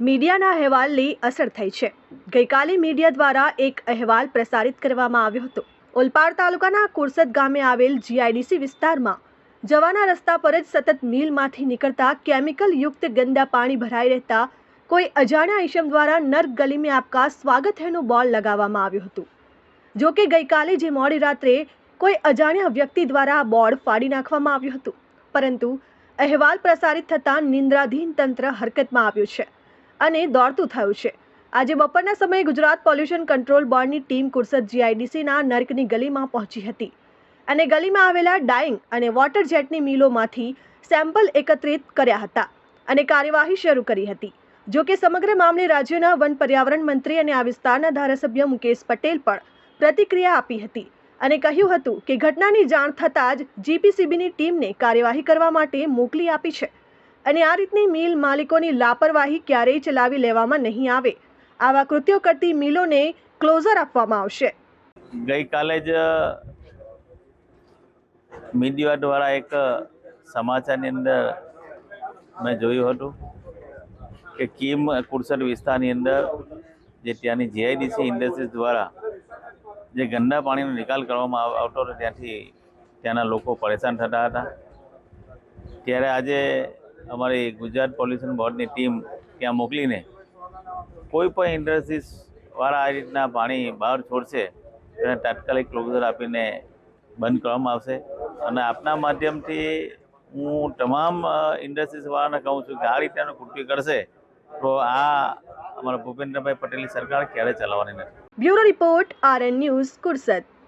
મીડિયાના અહેવાલની અસર થઈ છે. ગઈકાલે મીડિયા દ્વારા એક અહેવાલ પ્રસારિત કરવામાં આવ્યો હતો. ઓલપાડ તાલુકાના કુરસદ ગામે આવેલ જીઆઈડીસી વિસ્તારમાં જવાના રસ્તા પર જ સતત મિલમાંથી નીકળતા કેમિકલ યુક્ત ગંદા પાણી ભરાઈ રહેતા કોઈ અજાણ્યા ઈશમ દ્વારા નર્ક ગલી આપકા સ્વાગત હેનું બોર્ડ લગાવવામાં આવ્યું હતું. જો કે ગઈકાલે જે મોડી રાત્રે કોઈ અજાણ્યા વ્યક્તિ દ્વારા બોર્ડ ફાડી નાખવામાં આવ્યું હતું. પરંતુ અહેવાલ પ્રસારિત થતાં નિંદ્રાધીન તંત્ર હરકતમાં આવ્યું છે. અને દોડતું થયું છે. આજે બપોરના સમયે ગુજરાત પોલ્યુશન કંટ્રોલ બોર્ડની ટીમ કુરસદ જીઆઈડીસીના નર્કની ગલીમાં પહોંચી હતી. અને ગલીમાં આવેલા ડાઈંગ અને વોટર જેટની મિલોમાંથી સેમ્પલ એકત્રિત કર્યા હતા અને કાર્યવાહી શરૂ કરી હતી. જો કે સમગ્ર મામલે રાજ્યના વન પર્યાવરણ મંત્રી અને આ વિસ્તારના ધારાસભ્ય મુકેશ પટેલ પણ પ્રતિક્રિયા આપી હતી અને કહ્યું હતું કે ઘટનાની જાણ થતાં જ જીપીસીબીની ટીમને કાર્યવાહી કરવા માટે મોકલી આપી છે. અને આ રીતની મિલ માલિકોની લાપરવાહી ક્યારેય ચલાવી લેવામાં નહીં આવે. આવા કૃત્યો કરતી મિલોને ક્લોઝર આપવામાં આવશે. ગઈકાલે જ મીડિયા દ્વારા એક સમાચારની અંદર મેં જોયું હતું કે કીમ કુરસદ વિસ્તારની અંદર જે ત્યાંની જીઆઈડીસી ઇન્ડસ્ટ્રીઝ દ્વારા જે ગંદા પાણીનો નિકાલ કરવામાં આવતો હતો, ત્યાંથી ત્યાંના લોકો પરેશાન થતા હતા. ત્યારે આજે અમારી ગુજરાત પોલ્યુશન બોર્ડની ટીમ ત્યાં મોકલીને કોઈ પણ ઇન્ડસ્ટ્રીઝ આ રીતના પાણી બહાર છોડશે તેને તાત્કાલિક ક્લોઝર આપીને બંધ કરવામાં આવશે. અને આપના માધ્યમથી હું તમામ ઇન્ડસ્ટ્રીઝવાળાને કહું છું કે આ રીતેનો કૃત્ય કરશે, તો આ અમારા ભૂપેન્દ્રભાઈ પટેલની સરકાર ક્યારે ચલાવવાની નથી. Bureau report RN news Kursad.